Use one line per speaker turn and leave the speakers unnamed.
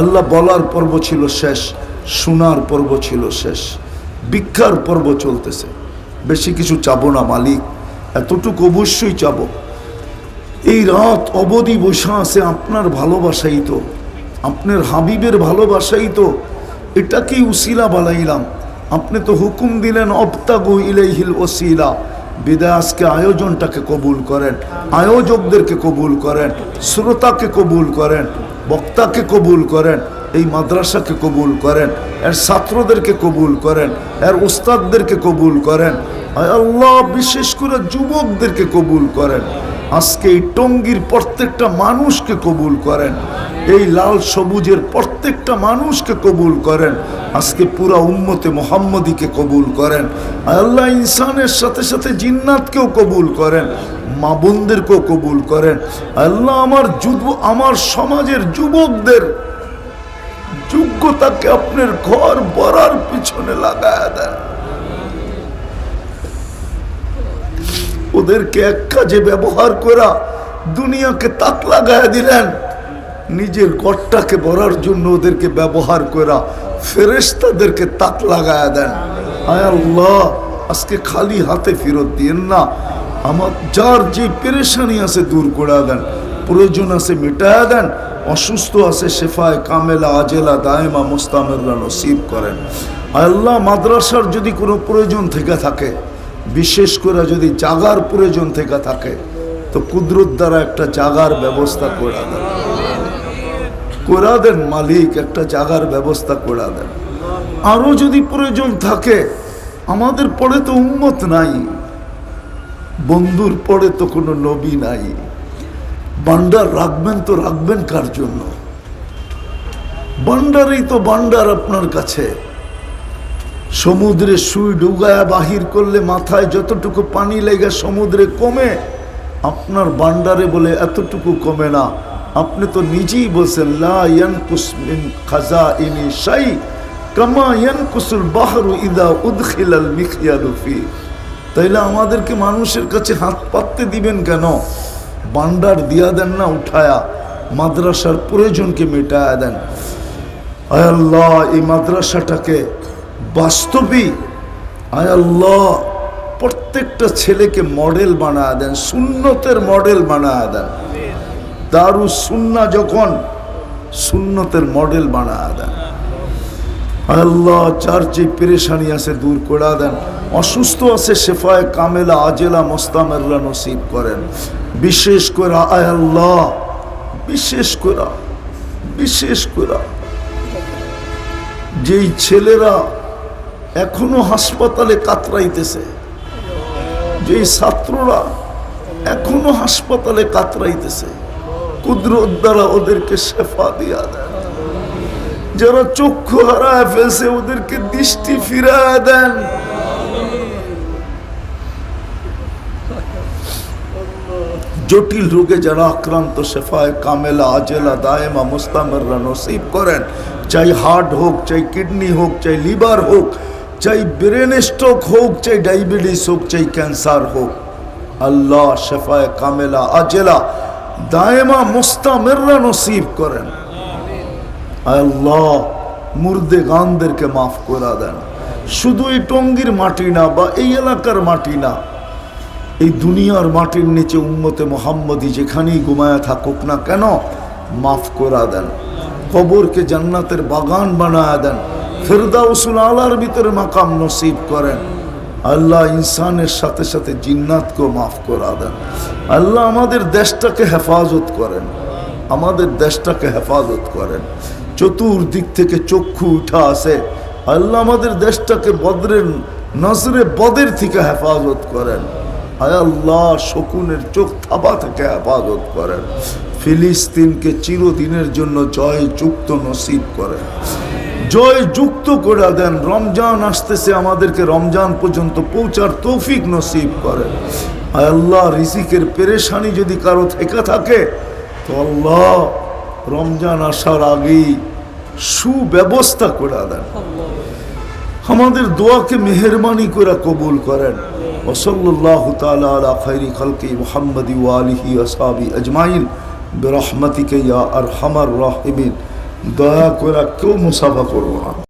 আল্লাহ বলার পর্ব ছিল শেষ, শোনার পর্ব ছিল শেষ, ভিক্ষার পর্ব চলতেছে। বেশি কিছু চাবো না মালিক, এতটুকু অবশ্যই চাবো। এই রাত অবধি বসা আছে আপনার ভালোবাসাই তো, আপনার হাবিবের ভালোবাসাই তো। এটাকেই উসিলা বানাইলাম। আপনি তো হুকুম দিলেন, অবতাগু ইলাইহিল ওসিলা। বিদায় আজকে আয়োজনটাকে কবুল করেন, আয়োজকদেরকে কবুল করেন, শ্রোতাকে কবুল করেন। বক্তাকে কবুল করেন, এই মাদ্রাসাকে কবুল করেন, এর ছাত্রদেরকে কবুল করেন, এর উস্তাদদেরকে কবুল করেন আল্লাহ, বিশেষ করে যুবকদেরকে কবুল করেন। আজকে এই টঙ্গির প্রত্যেকটা মানুষকে কবুল করেন। এই লাল সবুজের প্রত্যেকটা মানুষকে কবুল করেন। আজকে পুরা উম্মতে মোহাম্মদীকে কবুল করেন। আল্লাহ ইনসানের সাথে সাথে জিন্নাতকেও কবুল করেন। মা বোনদেরকেও কবুল করেন। আল্লাহ আমার যুব, আমার সমাজের যুবকদের যোগ্যতাকে আপনার ঘর বরার পিছনে লাগায় দেন। ওদেরকে এক কাজে ব্যবহার করা, দুনিয়াকে তাক লাগায় দিলেন। নিজের গড়টাকে ভরার জন্য ওদেরকে ব্যবহার করা ফেরেস্তাদেরকে তাক লাগায় দেন। আয় আল্লাহ, আজকে খালি হাতে ফেরত দিয়েন না। আমার যার যে পেরেশানি আছে দূর করে দেন, প্রয়োজন আছে মেটায়া দেন, অসুস্থ আছে শেফায় কামেলা, আজেলা, দায়মা, মোস্তামেররা নসিব করেন। আল্লাহ, মাদ্রাসার যদি কোনো প্রয়োজন থেকে থাকে বিশেষ করে যদি জাগার প্রয়োজন থেকে থাকে, তো কুদরত দ্বারা একটা জাগার ব্যবস্থা করে দেন। করে দেন মালিক একটা জাগার ব্যবস্থা করে দেন। আরও যদি প্রয়োজন থাকে, আমাদের পরে তো উন্মত নাই, বন্ধুর পরে তো কোনো নবী নাই, বান্ডার রাখবেন তো রাখবেন কার জন্য? বান্ডারই তো বান্ডার আপনার কাছে। সমুদ্রে সুই ডুগায়া বাহির করলে মাথায় যতটুকু পানি লেগে সমুদ্রে কমে, আপনার বান্ডারে বলে এতটুকু কমে না। আপনি তো নিজেই বলছেন, লা ইয়ানকুস মিন খাজাইনি শাই, কামা ইয়ানকুসুল বাহরু ইদা উদখিলাল মিখিয়ালু ফি। তাইলে আমাদেরকে মানুষের কাছে হাত পাততে দিবেন কেন? বান্ডার দিয়া দেন না উঠায়া, মাদ্রাসার প্রয়োজনকে মেটায়া দেন। আল্লাহ, এই মাদ্রাসাটাকে বাস্তবই আয় আল্লাহ, প্রত্যেকটা ছেলেকে মডেল বানায় দেন, সুন্নতের মডেল বানায় দেন। দারু সুন্না যখন সুন্নতের মডেল বানায় দেন। আল্লাহ চার যে পেরেশানি আছে দূর করে দেন। অসুস্থ আছে, শেফায় কামেলা, আজেলা, মোস্তামেররা নসিব করেন। বিশেষ করে আয় আল্লাহ, বিশেষ করে বিশেষ করে। যেই ছেলেরা এখনও হাসপাতালে কাতরাইতেছে। যে ছাত্ররা এখনও হাসপাতালে কাতরাইতেছে, কুদরত দ্বারা ওদেরকে শেফা দিয়া দেন। যারা চক্ষু হারায় ফেলছে, ওদেরকে দৃষ্টি ফিরায় দেন। জটিল রোগে যারা আক্রান্ত, শেফায় কামেলা, আজেলা, দায়েমা, মুস্তামেররা নসিব করেন, চাই হার্ট হোক, চাই কিডনি হোক, চাই লিভার হোক চাই ব্রেন স্ট্রোক হোক, চাই ডায়াবেটিস হোক, চাই ক্যান্সার হোক। আল্লাহ শেফায় কামেলা, আজেলা, দায়েমা, মুস্তামেররা নসিব করেন। আল্লাহ মুর্দে গানদেরকে মাফ করে দেন। শুধু এই টঙ্গির মাটি না বা এই এলাকার মাটি না, এই দুনিয়ার মাটির নিচে উম্মতে মোহাম্মদী যেখানেই ঘুমায়া থাকুক না কেন, মাফ করা দেন। কবরকে জান্নাতের বাগান বানায় দেন। ফেরদাউসুল আলার ভিতরে মাকাম নসিব করেন। আল্লাহ ইনসানের সাথে সাথে জিন্নাতকেও মাফ করা দেন। আল্লাহ আমাদের দেশটাকে হেফাজত করেন। আমাদের দেশটাকে হেফাজত করেন। চতুর্দিক থেকে চক্ষু উঠা আসে আল্লাহ আমাদের দেশটাকে বদরের নজরে বদের থেকে হেফাজত করেন। আয় আল্লাহ, শকুনের চোখ থাবা থেকে হেফাজত করেন। ফিলিস্তিনকে চিরদিনের জন্য জয় যুক্ত নসিব করেন। জয় যুক্ত করে দেন রমজান আসতেছে আমাদেরকে রমজান পর্যন্ত পৌঁছার তৌফিক নসিব করেন আয় আল্লাহ রিজিকের পেরেশানি যদি কারো থেকে থাকে তো আল্লাহ রমজান আসার আগেই সুব্যবস্থা করে দেন আমাদের দোয়াকে মেহরবানি করে কবুল করেন ওসল্লাহ তালা আলা খৈরি খলকি মোহাম্মদি ওয়ালিহি আসাবি আজমাইন برحمتك يا أرحم الراحمين দয়া করে কেউ মুসাফা করব না।